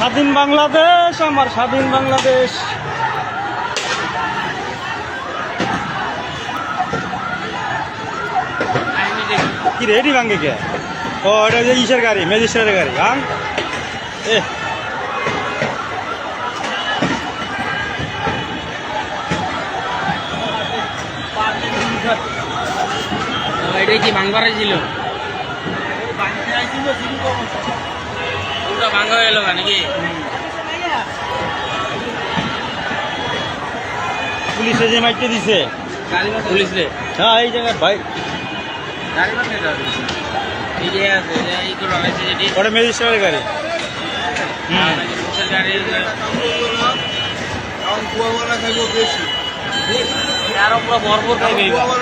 স্বাধীন বাংলাদেশ আমার স্বাধীন বাংলাদেশ। কি রেডি ভাঙ্গে কে? ও এটা যে ইসের গাড়ি ম্যাজিস্ট্রেটের গাড়ি ভাঙ। এ। এটাই কি ভাঙবারে ছিল? পুরো ভাঙা হয়ে গেল নাকি? পুলিশে যে মাইকে দিছে। পুলিশ? রে হ্যাঁ এই জায়গায় ভাই। ওটা ম্যাজিস্ট্রেটের গাড়ি। হুম। আরও পুরো ভরপুর খাইবে এবার